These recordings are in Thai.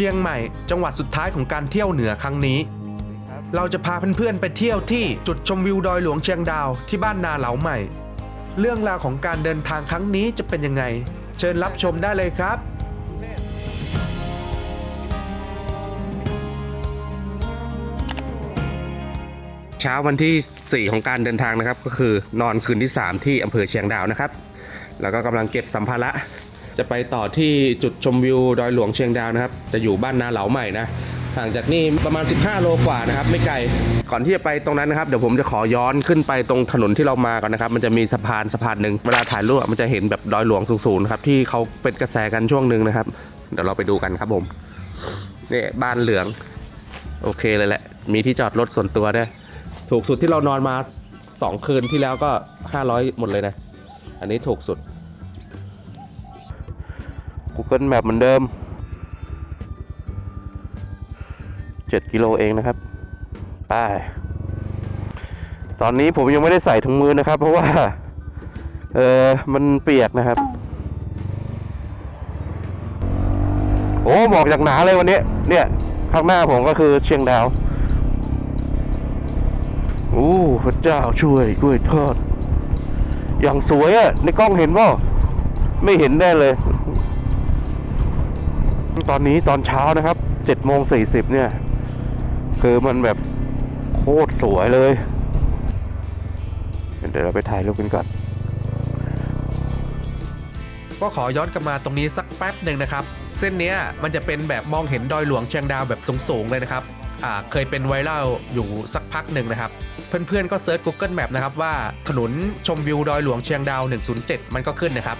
ชียงใหม่ จังหวัดสุดท้ายของการเที่ยวเหนือครั้งนี้ เราจะพาเพื่อนๆไปเที่ยวที่จุดชมวิวดอยหลวงเชียงดาวที่บ้านนาเหลาใหม่ เรื่องราวของการเดินทางครั้งนี้จะเป็นยังไง เชิญรับชมได้เลยครับเช้าวันที่ 4 ของการเดินทางนะครับ ก็คือนอนคืนที่ 3 ที่อำเภอเชียงดาวนะครับ แล้วก็กำลังเก็บสัมภาระ จะไปต่อที่จุดชมวิวดอยหลวงเชียงดาวนะครับ จะอยู่บ้านนาเหลาใหม่นะห่างจากนี่ประมาณ 15 โลกว่านะครับ ไม่ไกล ก่อนที่จะไปตรงนั้นนะครับ เดี๋ยวผมจะขอย้อนขึ้นไปตรงถนนที่เรามาก่อนนะครับ มันจะมีสะพานสะพานหนึ่งเวลาถ่ายรูปมันจะเห็นแบบดอยหลวงสูงๆนครับที่เขาเป็นกระแสกันช่วงหนึ่งนะครับ เดี๋ยวเราไปดูกันครับผมนี่บ้านเหลือง โอเคเลยแหละ มีที่จอดรถส่วนตัวด้วยถูกสุดที่เรานอนมา 2 คืนที่แล้วก็ 500 หมดเลยนะ อันนี้ถูกสุด Google Map เหมือนเดิม 7 กิโลเองนะครับไปตอนนี้ผมยังไม่ได้ใส่ถุงมือนะครับ เพราะว่า เออมันเปียกนะครับ โอ้หมอกจากหนาเลยวันนี้ เนี่ย ข้างหน้าผมก็คือเชียงดาวโอ้พระเจ้าช่วยกล้วยทอด อย่างสวยอะในกล้องเห็นป่ะไม่เห็นได้เลย ตอนนี้ตอนเช้านะครับ7โมง40เนี่ย คือมันแบบโคตรสวยเลย เดี๋ยวเราไปถ่ายรูปกันก่อนก็ขอย้อนกลับมาตรงนี้สักแป๊บหนึ่งนะครับ เส้นนี้มันจะเป็นแบบมองเห็นดอยหลวงเชียงดาวแบบสูงๆเลยนะครับอ่าเคยเป็นไวรัลอยู่สักพักหนึ่งนะครับ เพื่อนๆก็เซิร์ช Google Map นะครับว่าถนนชมวิวดอยหลวงเชียงดาว 107 มันก็ขึ้นนะครับ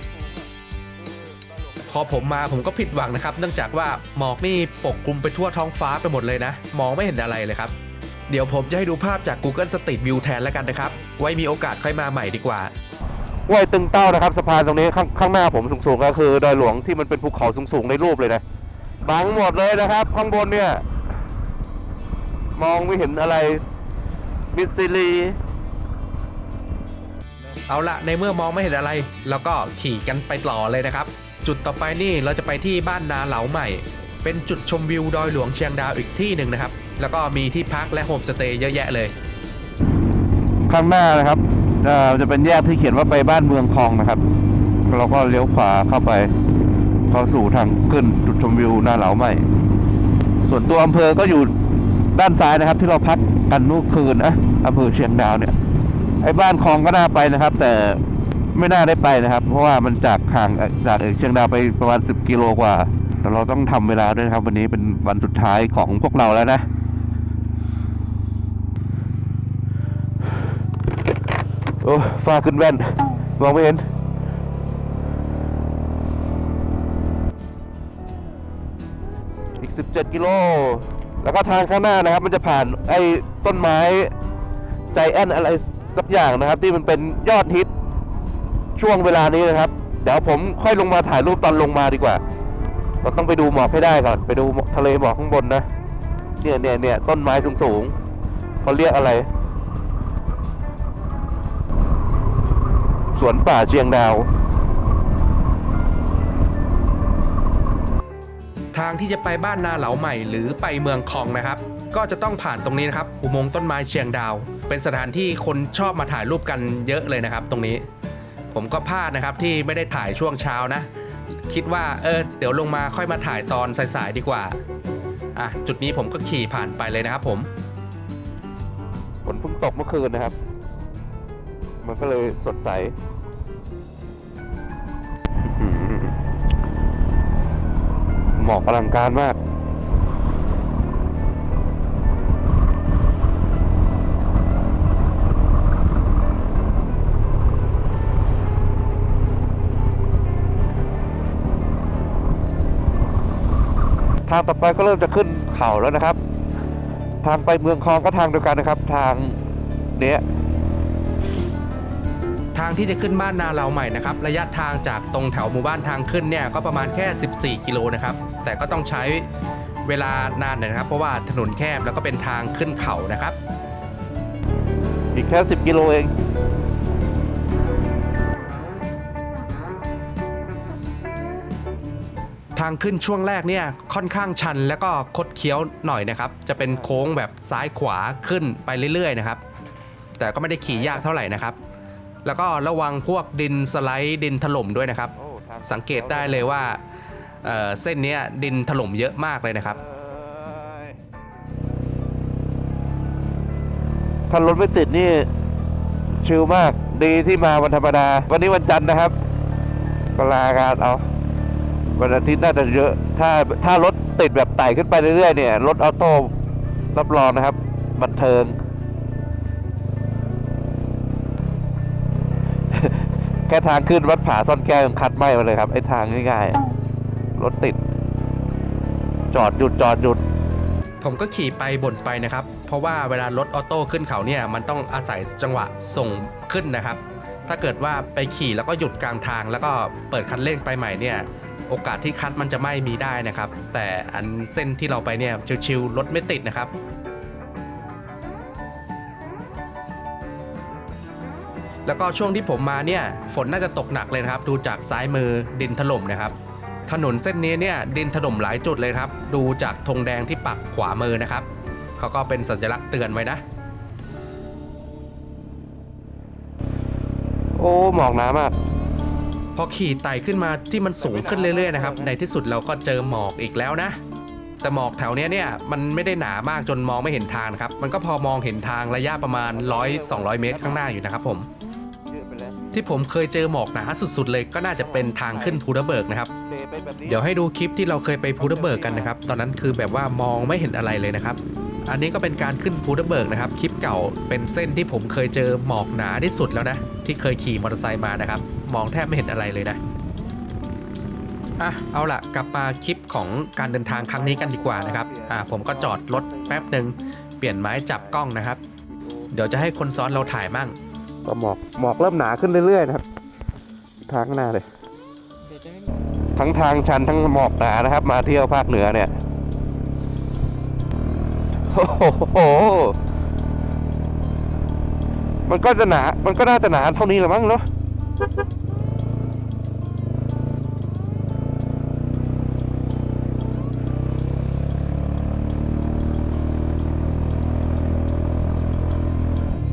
พอผมมาผมก็ผิดหวังนะครับ เนื่องจากว่าหมอกนี่ปกคลุมไปทั่วท้องฟ้าไปหมดเลยนะ มองไม่เห็นอะไรเลยครับเดี๋ยวผมจะให้ดูภาพจาก Google Street View แทนแล้วกันนะครับ ไว้มีโอกาสค่อยมาใหม่ดีกว่าห้วยตึงเต้านะครับสะพานตรงนี้ข้างข้างหน้าผมสูงๆก็คือดอยหลวงที่มันเป็นภูเขาสูงๆในรูปเลยนะบังหมดเลยนะครับ ข้างบนเนี่ย มองไม่เห็นอะไร มิดซิลี เอาละในเมื่อมองไม่เห็นอะไร แล้วก็ขี่กันไปต่อเลยนะครับ จุดต่อไปนี่เราจะไปที่บ้านนาเหลาใหม่ เป็นจุดชมวิวดอยหลวงเชียงดาวอีกที่หนึ่งนะครับ แล้วก็มีที่พักและโฮมสเตย์เยอะแยะเลย ข้างหน้านะครับจะเป็นแยกที่เขียนว่าไปบ้านเมืองคลองนะครับ เราก็เลี้ยวขวาเข้าไป เข้าสู่ทางขึ้นจุดชมวิวนาเหลาใหม่ ส่วนตัวอำเภอก็อยู่ด้านซ้ายนะครับ ที่เราพักกันเมื่อคืนนะอำเภอเชียงดาวเนี่ยไอ้บ้านคลองก็น่าไปนะครับ แต่ ไม่น่าได้ไปนะครับ เพราะว่ามันจากห่างจากเอกเชียงดาวไปประมาณ 10 กิโลกว่า แต่เราต้องทำเวลาด้วยครับ วันนี้เป็นวันสุดท้ายของพวกเราแล้วนะโอ้ฟ้าขึ้นแว่นมองไม่เห็นอีก 17 กิโล แล้วก็ทางข้างหน้านะครับ มันจะผ่านไอ้ต้นไม้ใจแอนอะไรสักอย่างนะครับ ที่มันเป็นยอดฮิต ช่วงเวลานี้นะครับ เดี๋ยวผมค่อยลงมาถ่ายรูปตอนลงมาดีกว่า เราต้องไปดูหมอกให้ได้ก่อน ไปดูทะเลหมอกข้างบนนะ เนี่ยเนี่ยเนี่ยต้นไม้สูงๆเขาเรียกอะไร สวนป่าเชียงดาว ทางที่จะไปบ้านนาเหลาใหม่หรือไปเมืองคองนะครับ ก็จะต้องผ่านตรงนี้นะครับ อุโมงค์ต้นไม้เชียงดาว เป็นสถานที่คนชอบมาถ่ายรูปกันเยอะเลยนะครับ ตรงนี้ ผมก็พลาดนะครับที่ไม่ได้ถ่ายช่วงเช้านะ คิดว่าเออเดี๋ยวลงมาค่อยมาถ่ายตอนสายๆดีกว่าอะจุดนี้ผมก็ขี่ผ่านไปเลยนะครับผมฝนเพิ่งตกเมื่อคืนนะครับ มันก็เลยสดใสอื้อหือหมอกอลังการมาก ทางต่อไปก็เริ่มจะขึ้นเขาแล้วนะครับ ทางไปเมืองคลองก็ทางเดียวกันนะครับ ทางเนี้ยทางที่จะขึ้นบ้านนาเราใหม่นะครับระยะทางจากตรงแถวหมู่บ้านทางขึ้นเนี่ยก็ประมาณแค่ 14 กิโลนะครับแต่ก็ต้องใช้เวลานานหน่อยนะครับ เพราะว่าถนนแคบแล้วก็เป็นทางขึ้นเขานะครับ อีกแค่ 10 กิโลเอง ทางขึ้นช่วงแรกเนี่ยค่อนข้างชันแล้วก็คดเคี้ยวหน่อยนะครับ จะเป็นโค้งแบบซ้ายขวาขึ้นไปเรื่อยๆนะครับ แต่ก็ไม่ได้ขี่ยากเท่าไหร่นะครับ แล้วก็ระวังพวกดินสไลด์ดินถล่มด้วยนะครับ สังเกตได้เลยว่าเเส้นเนี้ยดินถล่มเยอะมากเลยนะครับ ถ้ารถไม่ติดนี่ชิลมากดีที่มาวันธรรมดา วันนี้วันจันทร์นะครับ ก็ลางานเอา วันอาทิตย์น่าจะเยอะ ถ้าถ้ารถติดแบบไต่ขึ้นไปเรื่อยๆเนี่ยรถออโต้รับรองนะครับ บันเทิง แค่ทางขึ้นวัดผาซ่อนแก้วยังคัดไม่มาเลยครับ ไอ้ทางง่ายๆ รถติด จอดหยุดจอดหยุดผมก็ขี่ไปบ่นไปนะครับ เพราะว่าเวลารถออโต้ขึ้นเขาเนี่ยมันต้องอาศัยจังหวะส่งขึ้นนะครับ ถ้าเกิดว่าไปขี่แล้วก็หยุดกลางทางแล้วก็เปิดคันเร่งไปใหม่เนี่ย โอกาสที่คัดมันจะไม่มีได้นะครับ แต่อันเส้นที่เราไปเนี่ยชิวๆรถไม่ติดนะครับแล้วก็ช่วงที่ผมมาเนี่ยฝนน่าจะตกหนักเลยนะครับดูจากซ้ายมือดินถล่มนะครับ ถนนเส้นนี้เนี่ยดินถล่มหลายจุดเลยครับ ดูจากธงแดงที่ปักขวามือนะครับเขาก็เป็นสัญลักษณ์เตือนไว้นะ โอ้หมอกหนามากพ อขี่ไต่ขึ้นมาที่มันสูงขึ้นเรื่อยๆนะครับ ในที่สุดเราก็เจอหมอกอีกแล้วนะ แต่หมอกแถวเนี้ยเนี่ยมันไม่ได้หนามากจนมองไม่เห็นทางครับ มันก็พอมองเห็นทางระยะประมาณ 100-200 เมตรข้างหน้าอยู่นะครับผม ที่ผมเคยเจอหมอกหนาสุดๆเลยก็น่าจะเป็นทางขึ้นภูระเบิกนะครับ เดี๋ยวให้ดูคลิปที่เราเคยไปภูระเบิกกันนะครับ ตอนนั้นคือแบบว่ามองไม่เห็นอะไรเลยนะครับ อันนี้ก็เป็นการขึ้นภูระเบิกนะครับ คลิปเก่าเป็นเส้นที่ผมเคยเจอหมอกหนาที่สุดแล้วนะ ที่เคยขี่มอเตอร์ไซค์มานะครับ มองแทบไม่เห็นอะไรเลยนะอะเอาล่ะกลับมาคลิปของการเดินทางครั้งนี้กันดีกว่านะครับอะผมก็จอดรถแป๊บหนึ่งเปลี่ยนไม้จับกล้องนะครับ เดี๋ยวจะให้คนซ้อนเราถ่ายมั่งก็หมอกหมอกเริ่มหนาขึ้นเรื่อยๆนะครับ ทางข้างหน้าเลย ทั้งทางชันทั้งหมอกหนานะครับ มาเที่ยวภาคเหนือเนี่ย โอ้โห มันก็จะหนา มันก็น่าจะหนาเท่านี้แหละมั้งเนาะ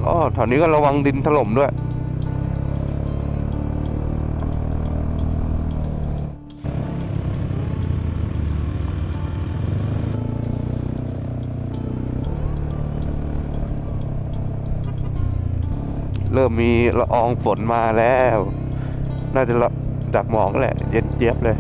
อ๋อแถวนี้ก็ระวังดินถล่มด้วย เริ่มมีละอองฝนมาแล้ว น่าจะละดักหมอกแหละ เย็นเจี๊ยบเลย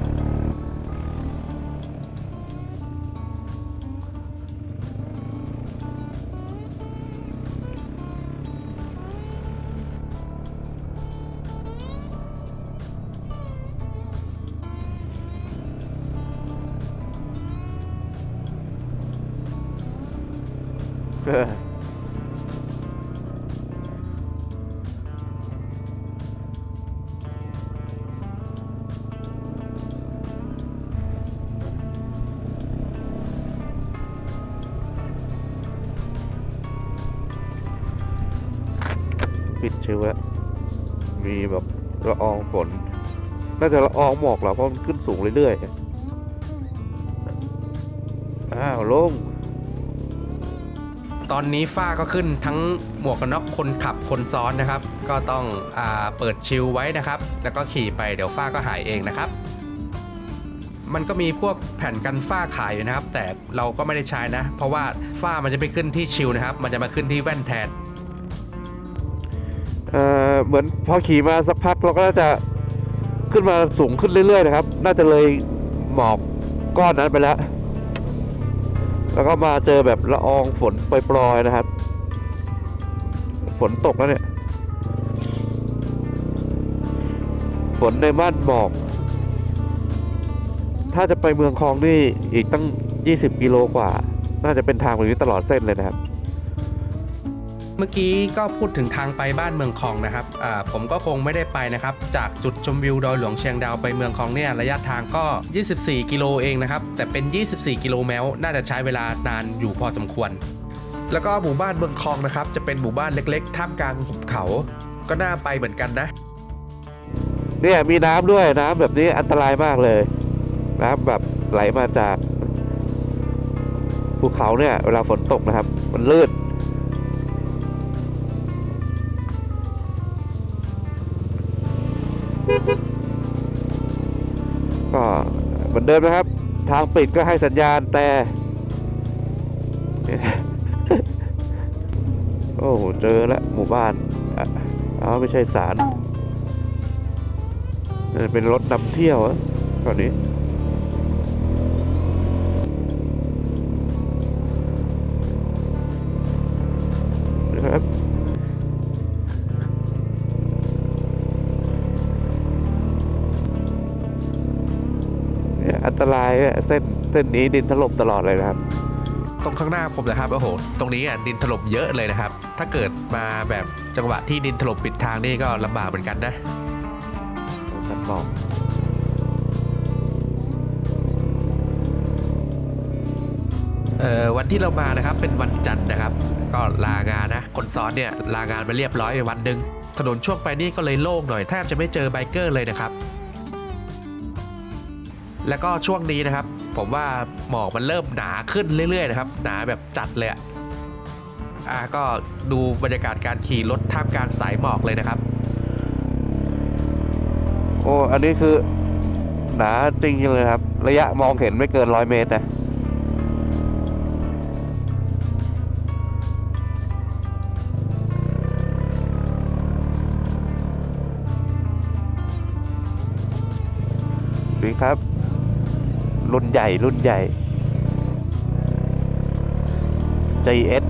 าจะละอองหมอกเหรอเพราะมันขึ้นสูงเรื่อยๆ อ้าวลง ตอนนี้ฝ้าก็ขึ้นทั้งหมวกกันน็อกคนขับคนซ้อนนะครับ ก็ต้องอาเปิดชิลไว้นะครับ แล้วก็ขี่ไปเดี๋ยวฝ้าก็หายเองนะครับ มันก็มีพวกแผ่นกันฝ้าขายอยู่นะครับ แต่เราก็ไม่ได้ใช้นะ เพราะว่าฝ้ามันจะไปขึ้นที่ชิลนะครับ มันจะมาขึ้นที่แว่นแทน เอ่อ เหมือนพอขี่มาสักพักเราก็น่าจะ ขึ้นมาสูงขึ้นเรื่อยๆนะครับ น่าจะเลยหมอกก้อนนั้นไปแล้ว แล้วก็มาเจอแบบละอองฝนปล่อยๆนะครับ ฝนตกแล้วเนี่ย ฝนในม่านหมอก ถ้าจะไปเมืองคลองนี่อีกตั้ง 20 กิโลกว่า น่าจะเป็นทางแบบนี้ตลอดเส้นเลยนะครับ เมื่อกี้ก็พูดถึงทางไปบ้านเมืองคองนะครับผมก็คงไม่ได้ไปนะครับ จากจุดชมวิวดอยหลวงเชียงดาวไปเมืองคองเนี่ยระยะทางก็ 24 กิโลเองนะครับ แต่เป็น 24 กิโลแมวน่าจะใช้เวลานานอยู่พอสมควร แล้วก็หมู่บ้านเมืองคองนะครับ จะเป็นหมู่บ้านเล็กๆท่ามกลางหุบเขา ก็น่าไปเหมือนกันนะ เนี่ยมีน้ำด้วยน้ำแบบนี้อันตรายมากเลย น้ำแบบไหลมาจากภูเขาเนี่ยเวลาฝนตกนะครับ มันลื่น เหมือนเดิมนะครับ ทางปิดก็ให้สัญญาณแต่ โอ้โห เจอแล้วหมู่บ้านอะเอาไม่ใช่สารน่าจะเป็นรถนำเที่ยวอะตอนนี้ รายอะเส้นเส้นนี้ดินถล่มตลอดเลยนะครับตรงข้างหน้าผมนะครับโอ้โห ตรงนี้อะดินถล่มเยอะเลยนะครับ ถ้าเกิดมาแบบจังหวะที่ดินถล่มปิดทางนี่ก็ลำบากเหมือนกันนะท่านมองเอ่อวันที่เรามานะครับเป็นวันจันทร์นะครับ ก็ลางานนะ คนซ้อนเนี่ยลางานไปเรียบร้อยวันหนึ่งถนนช่วงไปนี่ก็เลยโล่งหน่อยแทบจะไม่เจอไบเกอร์เลยนะครับ แล้วก็ช่วงนี้นะครับ ผมว่าหมอกมันเริ่มหนาขึ้นเรื่อยๆนะครับหนาแบบจัดเลยอะก็ดูบรรยากาศการขี่รถท่ามกลางสายหมอกเลยนะครับ โอ้อันนี้คือหนาจริงๆเลยครับ ระยะมองเห็นไม่เกินร้อยเมตรนะดีครับ รุ่นใหญ่รุ่นใหญ่ JS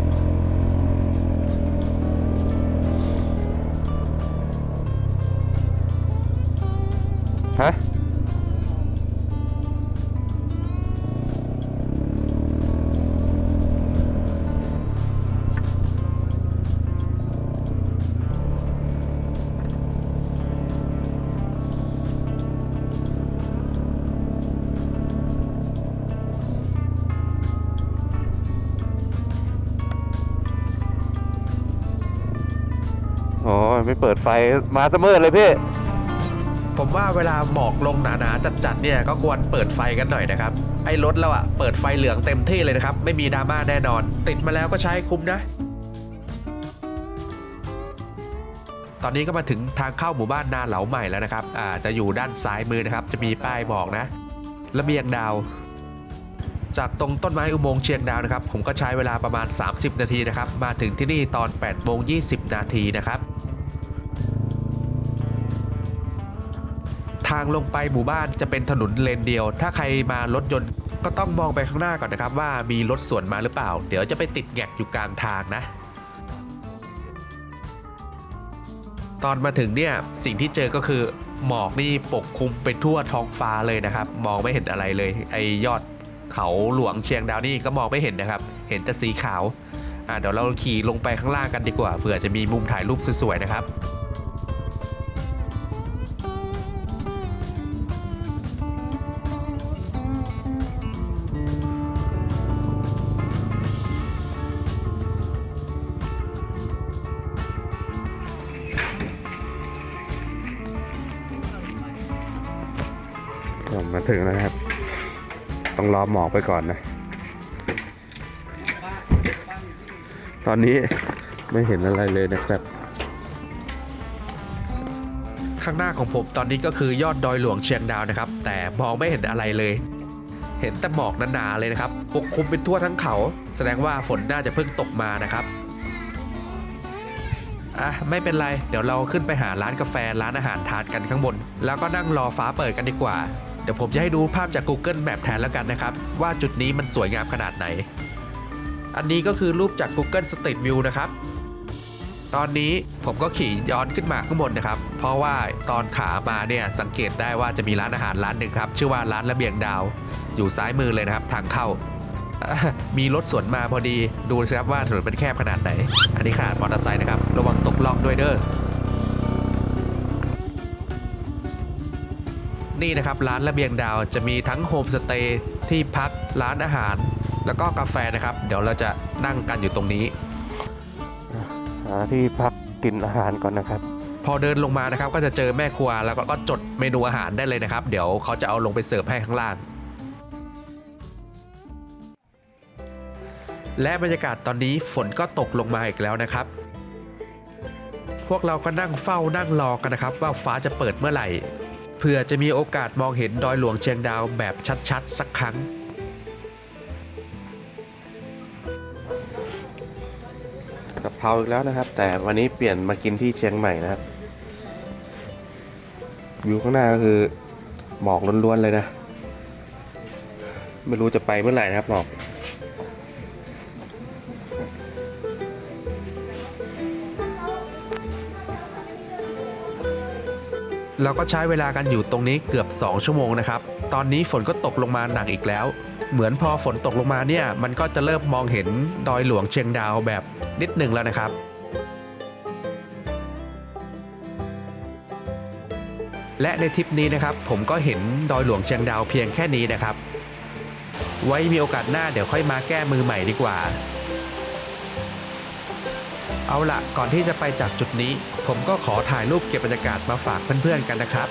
เปิดไฟมาเสมอเลยพี่ผมว่าเวลาหมอกลงหนาๆจัดๆเนี่ยก็ควรเปิดไฟกันหน่อยนะครับ ไอ้รถเราอะเปิดไฟเหลืองเต็มที่เลยนะครับ ไม่มีดราม่าแน่นอน ติดมาแล้วก็ใช้คุ้มนะ ตอนนี้ก็มาถึงทางเข้าหมู่บ้านนาเหลาใหม่แล้วนะครับอ่าจะอยู่ด้านซ้ายมือนะครับ จะมีป้ายบอกนะระเบียงดาว จากตรงต้นไม้อุโมงค์เชียงดาวนะครับ ผมก็ใช้เวลาประมาณ 30 นาทีนะครับ มาถึงที่นี่ตอน8โมง20 นาทีนะครับ ทางลงไปหมู่บ้านจะเป็นถนนเลนเดียว ถ้าใครมารถยนต์ก็ต้องมองไปข้างหน้าก่อนนะครับ ว่ามีรถสวนมาหรือเปล่า เดี๋ยวจะไปติดแงกอยู่กลางทางนะ ตอนมาถึงเนี่ยสิ่งที่เจอก็คือหมอกนี่ปกคลุมไปทั่วท้องฟ้าเลยนะครับ มองไม่เห็นอะไรเลย ไอยอดเขาหลวงเชียงดาวนี่ก็มองไม่เห็นนะครับ เห็นแต่สีขาวอะเดี๋ยวเราขี่ลงไปข้างล่างกันดีกว่าเผื่อจะมีมุมถ่ายรูปสวยๆนะครับ งแล้วนะครับ ต้องรอหมอกไปก่อนนะ ตอนนี้ไม่เห็นอะไรเลยนะครับ ข้างหน้าของผมตอนนี้ก็คือยอดดอยหลวงเชียงดาวนะครับ แต่มองไม่เห็นอะไรเลย เห็นแต่หมอกหนาๆเลยนะครับ ปกคลุมเป็นทั่วทั้งเขา แสดงว่าฝนน่าจะเพิ่งตกมานะครับอะไม่เป็นไร เดี๋ยวเราขึ้นไปหาร้านกาแฟร้านอาหารทานกันข้างบน แล้วก็นั่งรอฟ้าเปิดกันดีกว่า ดี๋ยวผมจะให้ดูภาพจาก Google Map แทนแล้วกันนะครับ ว่าจุดนี้มันสวยงามขนาดไหน อันนี้ก็คือรูปจาก Google Street View นะครับ ตอนนี้ผมก็ขี่ย้อนขึ้นมาข้างบนนะครับ เพราะว่าตอนขามาเนี่ยสังเกตได้ว่าจะมีร้านอาหารร้านหนึ่งครับ ชื่อว่าร้านระเบียงดาว อยู่ซ้ายมือเลยนะครับ ทางเข้า มีรถสวนมาพอดี ดูสิครับว่าถนนเป็นแคบขนาดไหน อันนี้ขนาดมอเตอร์ไซค์นะครับ ระวังตกล่องด้วยเด้อ นี่นะครับร้านระเบียงดาวจะมีทั้งโฮมสเตย์ที่พักร้านอาหาร แล้วก็กาแฟนะครับ เดี๋ยวเราจะนั่งกันอยู่ตรงนี้ หาที่พักกินอาหารก่อนนะครับ พอเดินลงมานะครับ ก็จะเจอแม่ครัวแล้วก็จดเมนูอาหารได้เลยนะครับ เดี๋ยวเขาจะเอาลงไปเสิร์ฟให้ข้างล่าง และบรรยากาศตอนนี้ฝนก็ตกลงมาอีกแล้วนะครับพวกเราก็นั่งเฝ้านั่งรอกันนะครับ ว่าฟ้าจะเปิดเมื่อไหร่ เพื่อจะมีโอกาสมองเห็นดอยหลวงเชียงดาวแบบชัดๆ สักครั้ง กะเพราอีกแล้วนะครับ แต่วันนี้เปลี่ยนมากินที่เชียงใหม่นะครับ วิวข้างหน้าก็คือหมอกล้วนๆเลยนะ ไม่รู้จะไปเมื่อไหร่นะครับหมอก เราก็ใช้เวลากันอยู่ตรงนี้เกือบ 2 ชั่วโมงนะครับ ตอนนี้ฝนก็ตกลงมาหนักอีกแล้ว เหมือนพอฝนตกลงมาเนี่ย มันก็จะเริ่มมองเห็นดอยหลวงเชียงดาวแบบนิดหนึ่งแล้วนะครับ และในทริปนี้นะครับ ผมก็เห็นดอยหลวงเชียงดาวเพียงแค่นี้นะครับ ไว้มีโอกาสหน้าเดี๋ยวค่อยมาแก้มือใหม่ดีกว่า เอาละก่อนที่จะไปจากจุดนี้ ผมก็ขอถ่ายรูปเก็บบรรยากาศมาฝากเพื่อนๆกันนะครับ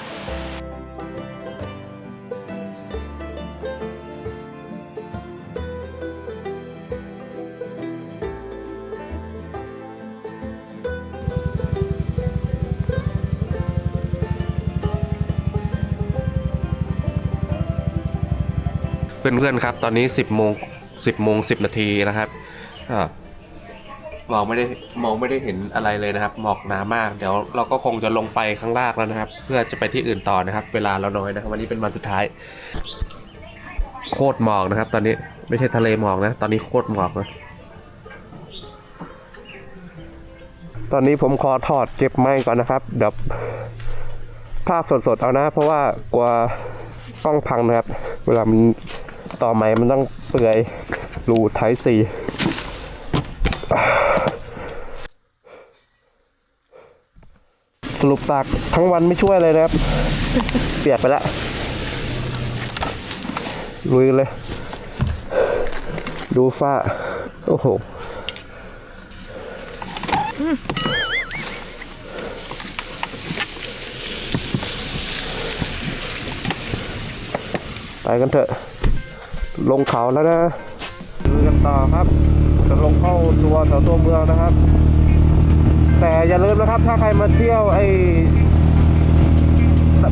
เพื่อนๆครับ ตอนนี้ 10โมง10โมง10 นาทีนะครับอ่า มองไม่ได้มองไม่ได้เห็นอะไรเลยนะครับ หมอกหนามาก เดี๋ยวเราก็คงจะลงไปข้างล่างแล้วนะครับ เพื่อจะไปที่อื่นต่อนะครับ เวลาเราน้อยนะครับ วันนี้เป็นวันสุดท้าย โคตรหมอกนะครับ ตอนนี้ไม่ใช่ทะเลหมอกนะ ตอนนี้โคตรหมอกนะตอนนี้ผมขอถอดเก็บไม้ก่อนนะครับเดี๋ยวภาพสดๆเอานะ เพราะว่ากลัวกล้องพังนะครับ เวลามันต่อไม้มันต้องเปื่อยรูไทซีส รุปตากทั้งวันไม่ช่วยเลยนะครับ เปียกไปแล้วลุยเลย ดูฝ้า โอ้โหไปกันเถอะ ลงเขาแล้วนะลุยกันต่อครับ จะลงเข้าตัวแถวตัวเมืองนะครับ แต่อย่าลืมนะครับ ถ้าใครมาเที่ยวไอ้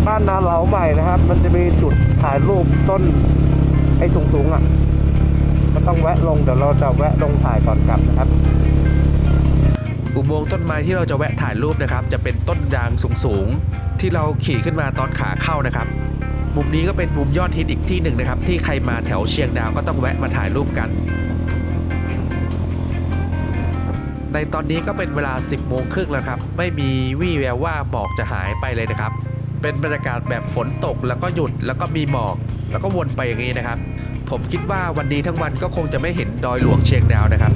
บ้านนาเหลาใหม่นะครับ มันจะมีจุดถ่ายรูปต้นไอ้สูงๆอะก็ต้องแวะลงเดี๋ยวเราจะแวะลงถ่ายก่อนกลับนะครับ อุโมงค์ต้นไม้ที่เราจะแวะถ่ายรูปนะครับ จะเป็นต้นยางสูงๆ ที่เราขี่ขึ้นมาตอนขาเข้านะครับ มุมนี้ก็เป็นมุมยอดฮิตอีกที่หนึ่งนะครับ ที่ใครมาแถวเชียงดาวก็ต้องแวะมาถ่ายรูปกัน ในตอนนี้ก็เป็นเวลา 10โมงครึ่งแล้วครับ ไม่มีวี่แววว่าหมอกจะหายไปเลยนะครับ เป็นบรรยากาศแบบฝนตกแล้วก็หยุดแล้วก็มีหมอก แล้วก็วนไปอย่างนี้นะครับ ผมคิดว่าวันนี้ทั้งวันก็คงจะไม่เห็นดอยหลวงเชียงดาวนะครับ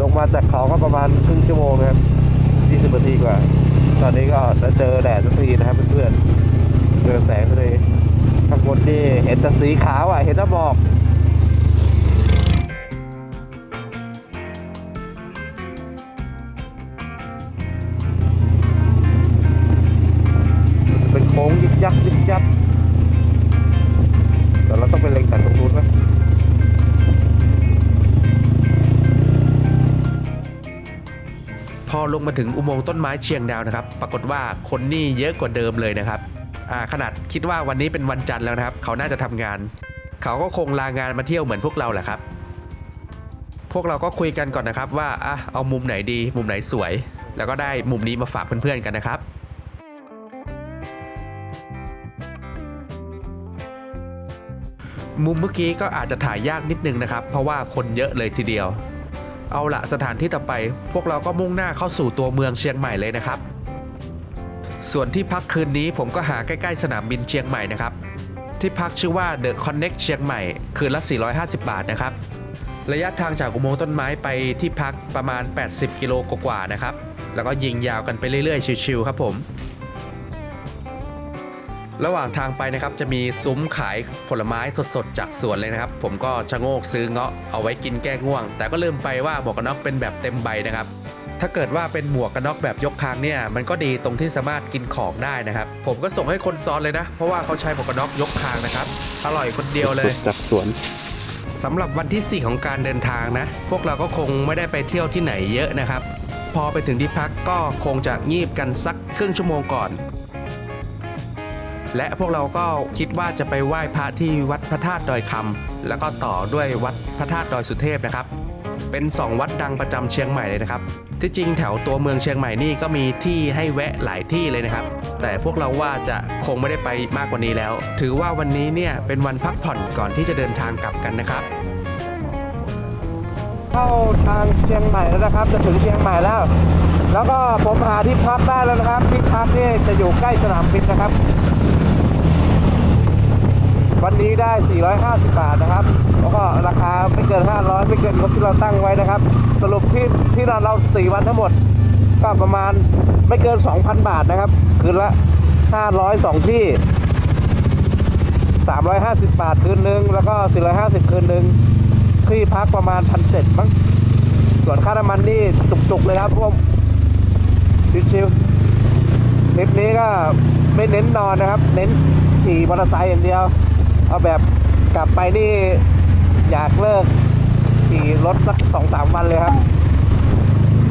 ลงมาจากเขาก็ประมาณครึ่งชั่วโมงนะครับ20นาทีกว่า ตอนนี้ ก็จะเจอแดดสักทีนะครับเพื่อนๆเจอแสงทะเลข้างบนนี่เห็นแต่สีขาวอะ เห็นแต่หมอกเป็นโค้งยิบยักยิบยัก ลงมาถึงอุโมงค์ต้นไม้เชียงดาวนะครับ ปรากฏว่าคนนี่เยอะกว่าเดิมเลยนะครับขนาดคิดว่าวันนี้เป็นวันจันทร์แล้วนะครับ เขาน่าจะทำงาน เขาก็คงลางานมาเที่ยวเหมือนพวกเราแหละครับ พวกเราก็คุยกันก่อนนะครับว่าอะเอามุมไหนดี มุมไหนสวย แล้วก็ได้มุมนี้มาฝากเพื่อนๆกันนะครับมุมเมื่อกี้ก็อาจจะถ่ายยากนิดนึงนะครับ เพราะว่าคนเยอะเลยทีเดียว เอาละสถานที่ต่อไป พวกเราก็มุ่งหน้าเข้าสู่ตัวเมืองเชียงใหม่เลยนะครับ ส่วนที่พักคืนนี้ผมก็หาใกล้ๆสนามบินเชียงใหม่นะครับ ที่พักชื่อว่า The Connect เชียงใหม่ คืนละ 450 บาทนะครับ ระยะทางจากอุโมงค์ต้นไม้ไปที่พักประมาณ 80 กิโลกว่าๆนะครับ แล้วก็ยิงยาวกันไปเรื่อยๆ ชิวๆครับผม ระหว่างทางไปนะครับจะมีซุ้มขายผลไม้สดๆ จากสวนเลยนะครับ ผมก็ชะโงกซื้อเงาะเอาไว้กินแก้ง่วง แต่ก็ลืมไปว่าหมวกกันน็อกเป็นแบบเต็มใบนะครับถ้าเกิดว่าเป็นหมวกกันน็อกแบบยกคางเนี่ยมันก็ดีตรงที่สามารถกินของได้นะครับ ผมก็ส่งให้คนซ้อนเลยนะ เพราะว่าเขาใช้หมวกกันน็อกยกคางนะครับอร่อยคนเดียวเลยจากสวนสำหรับวันที่ 4 ของการเดินทางนะ พวกเราก็คงไม่ได้ไปเที่ยวที่ไหนเยอะนะครับ พอไปถึงที่พักก็คงจะงีบกันสักครึ่งชั่วโมงก่อน และพวกเราก็คิดว่าจะไปไหว้พระที่วัดพระธาตุดอยคำแล้วก็ต่อด้วยวัดพระธาตุดอยสุเทพนะครับ เป็น 2 วัดดังประจำเชียงใหม่เลยนะครับ ที่จริงแถวตัวเมืองเชียงใหม่นี่ก็มีที่ให้แวะหลายที่เลยนะครับ แต่พวกเราว่าจะคงไม่ได้ไปมากกว่านี้แล้ว ถือว่าวันนี้เนี่ยเป็นวันพักผ่อนก่อนที่จะเดินทางกลับกันนะครับเข้าทางเชียงใหม่แล้วนะครับ จะถึงเชียงใหม่แล้ว แล้วก็ผมหาที่พักได้แล้วนะครับ ที่พักนี่จะอยู่ใกล้สนามบินนะครับ วันนี้ได้ 450 บาทนะครับ แล้วก็ราคาไม่เกิน 500 ไม่เกินงบที่เราตั้งไว้นะครับ สรุปที่ที่เราเรา4วันทั้งหมด ก็ประมาณไม่เกิน 2,000 บาทนะครับ คืนละ 500 2 ที่ 350 บาทคืนนึง แล้วก็ 450 คืนนึงที่พักประมาณพันเจ็ดมั้งส่วนค่าน้ำมันนี่จุกๆเลยครับพวกชิวๆทริปนี้ก็ไม่เน้นนอนนะครับ เน้นขี่มอเตอร์ไซค์อย่างเดียว เอาแบบกลับไปนี่อยากเลิกขี่รถสักสองสามวันเลยครับ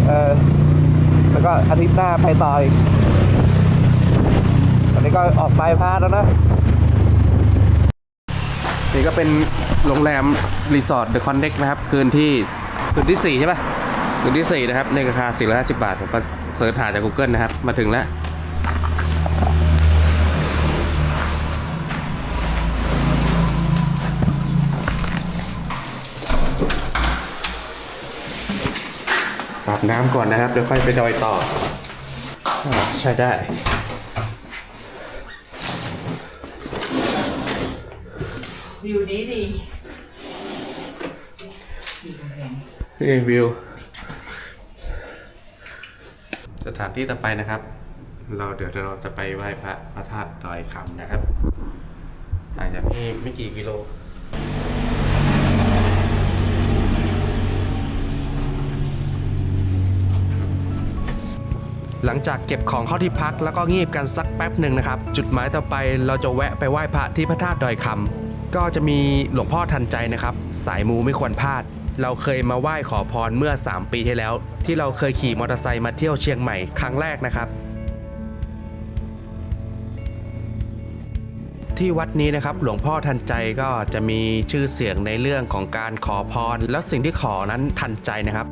เออแล้วก็อาทิตย์หน้าไปต่ออีกตอนนี้ก็ออกไปพาสแล้วนะ นี่ก็เป็นโรงแรมรีสอร์ทเดอะคอนเน็กนะครับ คืนที่คืนที่ 4 ใช่ปะคืนที่ 4 นะครับ ในราคา450 บาท ผมก็เสิร์ชหาจาก Google นะครับ มาถึงแล้ว อาบน้ำก่อนนะครับเดี๋ยวค่อยไปดอยต่ออาใช้ได้วิวดีดีนี่วิว สถานที่ต่อไปนะครับ เราเดี๋ยวเราจะไปไหว้พระพระธาตุดอยคำนะครับห่างจากนี่ไม่กี่กิโล หลังจากเก็บของเข้าที่พักแล้วก็งีบกันสักแป๊บหนึ่งนะครับ จุดหมายต่อไปเราจะแวะไปไหว้พระที่พระธาตุดอยคำก็จะมีหลวงพ่อทันใจนะครับ สายมูไม่ควรพลาด เราเคยมาไหว้ขอพรเมื่อ 3 ปีที่แล้ว ที่เราเคยขี่มอเตอร์ไซค์มาเที่ยวเชียงใหม่ครั้งแรกนะครับ ที่วัดนี้นะครับหลวงพ่อทันใจก็จะมีชื่อเสียงในเรื่องของการขอพร แล้วสิ่งที่ขอนั้นทันใจนะครับ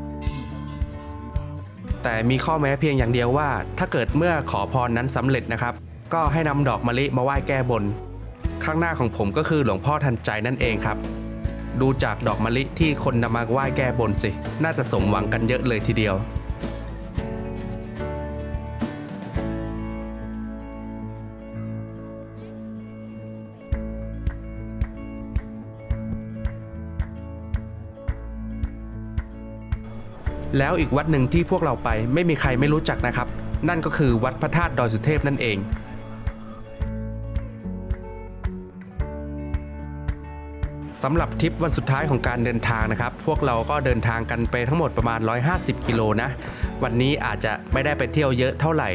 แต่มีข้อแม้เพียงอย่างเดียวว่า ถ้าเกิดเมื่อขอพรนั้นสำเร็จนะครับ ก็ให้นำดอกมะลิมาไหว้แก้บน ข้างหน้าของผมก็คือหลวงพ่อทันใจนั่นเองครับ ดูจากดอกมะลิที่คนนำมาไหว้แก้บนสิ น่าจะสมหวังกันเยอะเลยทีเดียว แล้วอีกวัดหนึ่งที่พวกเราไปไม่มีใครไม่รู้จักนะครับ นั่นก็คือวัดพระธาตุดอยสุเทพนั่นเอง สำหรับทริปวันสุดท้ายของการเดินทางนะครับ พวกเราก็เดินทางกันไปทั้งหมดประมาณ 150 กิโลนะ วันนี้อาจจะไม่ได้ไปเที่ยวเยอะเท่าไหร่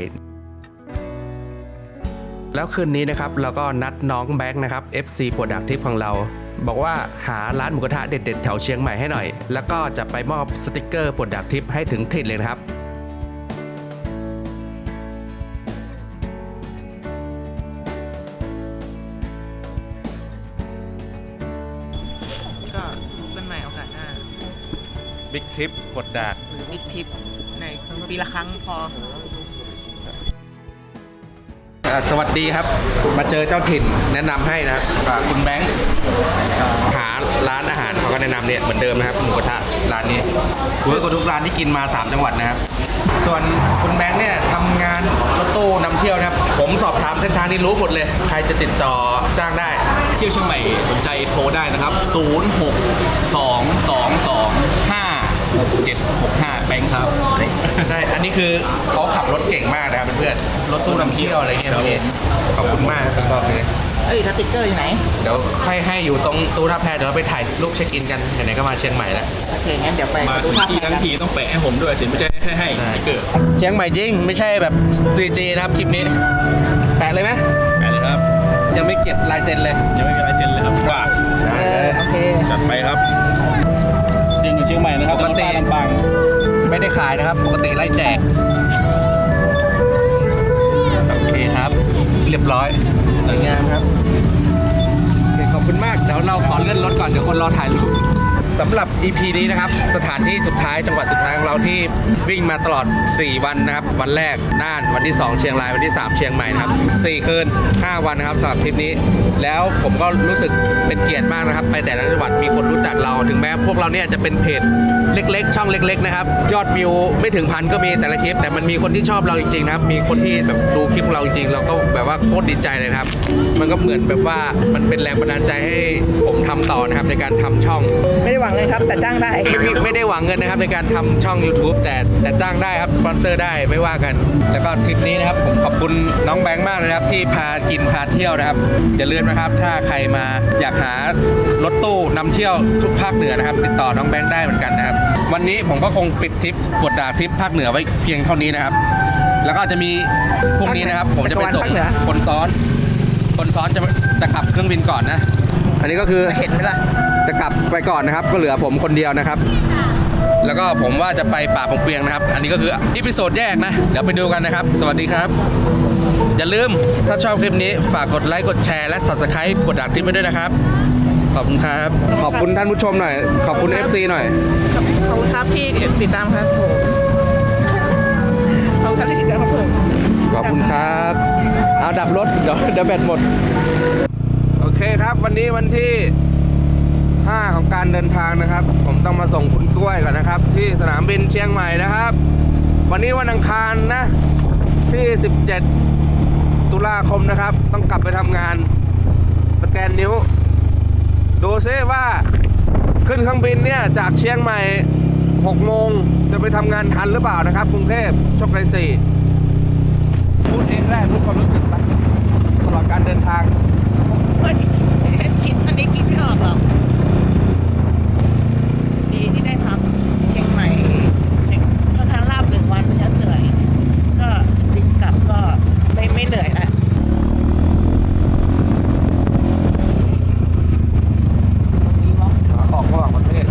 แล้วคืนนี้นะครับเราก็นัดน้องแบงค์นะครับ FC โปรดักทิปของเรา บอกว่าหาร้านหมูกระทะเด็ด ๆ แถวเชียงใหม่ให้หน่อย แล้วก็จะไปมอบสติกเกอร์โปรดักทิปให้ถึงถิ่นเลยนะครับก็ดูกันใหม่โอกาสหน้าบิ๊กทริปกดดาดหรือบิ๊กทิปในปีละครั้งพออ่า สวัสดีครับ มาเจอเจ้าถิ่นแนะนำให้นะอ่าคุณแบงค์หาร้านอาหารเขาก็แนะนำเนี่ยเหมือนเดิมนะครับหมูกระทะร้านนี้เวิร์กกว่าทุกร้านที่กินมา 3 จังหวัดนะครับ ส่วนคุณแบงค์เนี่ยทำงานรถตู้นำเที่ยวนะครับ ผมสอบถามเส้นทางนี้รู้หมดเลย ใครจะติดต่อจ้างได้ เที่ยวเชียงใหม่สนใจโทรได้นะครับ 0 6 2 2 2 5 6 7 6 5 แบงค์ครับ ได้อันนี่คือเขาขับรถเก่งมากนะครับเพื่อนๆรถตู้นำเที่ยวอะไรเงี้ยพี่ขอบคุณมากครับรอบนี้เอ้ยสติ๊กเกอร์อยู่ไหน เดี๋ยวค่อยให้อยู่ตรงตู้ท่าแพเดี๋ยวเราไปถ่ายรูปเช็คอินกันไหนๆก็มาเชียงใหม่แล้วโอเคงั้นเดี๋ยวไปมาดูถึงภาพทีกัทั้นงทีต้องแปะให้ผมด้วยสิไม่ใช่แค่ให้สติ๊กเกอร์เชียงใหม่จริง ไม่ใช่แบบ CG นะครับคลิปนี้ แปะเลยไหมแปะเลยครับ ยังไม่เก็บลายเซ็นเลย ยังไม่มีลายเซ็นเลยครับว่าเออโอเคจัดไปครับ จริงอยู่เชียงใหม่นะครับปกติแต่ว่าลำปาง ไม่ได้ขายนะครับ ปกติไล่แจก โอเคครับ เรียบร้อย สวยงามครับโอเคขอบคุณมาก เดี๋ยวเราขอเลื่อนรถก่อน เดี๋ยวคนรอถ่ายรูป สำหรับ EP นี้นะครับ สถานที่สุดท้ายจังหวัดสุดท้ายของเราที่วิ่งมาตลอด 4 วันนะครับ วันแรกน่านวันที่ 2 เชียงรายวันที่ 3 เชียงใหม่นะครับ4คืน 5 วันนะครับสำหรับทริปนี้ แล้วผมก็รู้สึกเป็นเกียรติมากนะครับ ไปแต่ละจังหวัดมีคนรู้จักเราถึงแม้พวกเราเนี่ยจะเป็นเพจเล็ก ๆ ช่องเล็ก ๆ นะครับ ยอดวิวไม่ถึงพันก็มีแต่ละคลิป แต่มันมีคนที่ชอบเราจริงๆนะครับมีคนที่แบบดูคลิปเราจริงๆเราก็แบบว่าโคตรดีใจเลยครับ มันก็เหมือนแบบว่ามันเป็นแรงบันดาลใจให้ผมทำต่อนะครับในการทำช่องไม่ได้หวังเลยครับ แต่จ้างได้ ไม่มีไม่ได้หวังเงินนะครับในการทำช่อง YouTube แต่แต่จ้างได้ครับ สปอนเซอร์ได้ไม่ว่ากัน แล้วก็ทริปนี้นะครับ ผมขอบคุณน้องแบงค์มากเลยนะครับ ที่พากินพาเที่ยวนะครับอย่าลืมนะครับ ถ้าใครมาอยากหารถตู้นำเที่ยวทุกภาคเหนือนะครับ ติดต่อน้องแบงค์ได้เหมือนกันนะครับ วันนี้ผมก็คงปิดทริปกดดาทริปภาคเหนือไว้เพียงเท่านี้นะครับ แล้วก็จะมีพรุ่งนี้นะครับ ผมจะไปส่งจักรวาลภาคเหนือ คนซ้อน คนซ้อนจะจะขับเครื่องบินก่อนนะ อันนี้ก็คือ เห็นไหมล่ะ จะกลับไปก่อนนะครับ ก็เหลือผมคนเดียวนะครับ แล้วก็ผมว่าจะไปป่าปงเปียงนะครับ อันนี้ก็คืออีพิโซดแยกนะ เดี๋ยวไปดูกันนะครับ สวัสดีครับ อย่าลืมถ้าชอบคลิปนี้ฝากกดไลค์กดแชร์และ subscribe กดดักทิปไปด้วยนะครับ ขอบคุณครับ ขอบคุณท่านผู้ชมหน่อย ขอบคุณ FC หน่อย ขอบขอบคุณครับที่ติดตามครับผมขอบคุณครับที่ติดตามครับผม ขอบคุณครับ เอาดับรถ เดี๋ยวเดี๋ยวแบตหมด โอเคครับ วันนี้วันที่ 5 ของการเดินทางนะครับ ผมต้องมาส่งคุณกล้วยก่อนนะครับ ที่สนามบินเชียงใหม่นะครับ วันนี้วันอังคารนะที่ 17 ตุลาคมนะครับ ต้องกลับไปทำงานสแกนนิ้ว ดูซิว่าขึ้นเครื่องบินเนี่ย จากเชียงใหม่ 6 โมงจะไปทำงานทันหรือเปล่านะครับกรุงเทพโชคชัยสี่พูดเองได้พูดความรู้สึกไปตลอดการเดินทางเฮ้คิดอันนี้คิดไม่ออกหรอก ดีที่ได้พักเชียงใหม่ค่อนข้างราบหนึ่งวันฉันเหนื่อย ก็บินกลับก็ไม่ไม่เหนื่อยละ ขาออกระหว่างประเทศ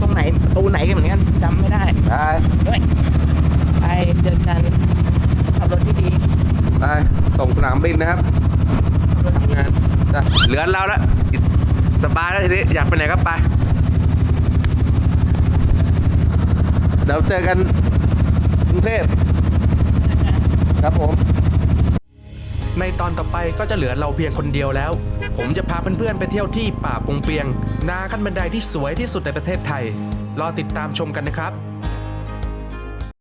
ตรงไหนประตูไหนกันเหมือนกันจำไม่ได้ ได้ เฮ้ยไปเจอกันขับรถที่ดี ได้ ส่งสนามบินนะครับ ขับรถที่ดี งานจ้ะเหลือเราแล้ว สบายแล้วทีนี้ อยากไปไหนก็ไป เดี๋ยวเจอกันกรุงเทพครับผม ในตอนต่อไปก็จะเห ลือเราเพียงคนเดียวแล้ว ผมจะพาเพื่อนๆไปเที่ยวที่ป่าปงเปียง นาขั้นบันไดที่สวยที่สุดในประเทศไทย รอติดตามชมกันนะครับ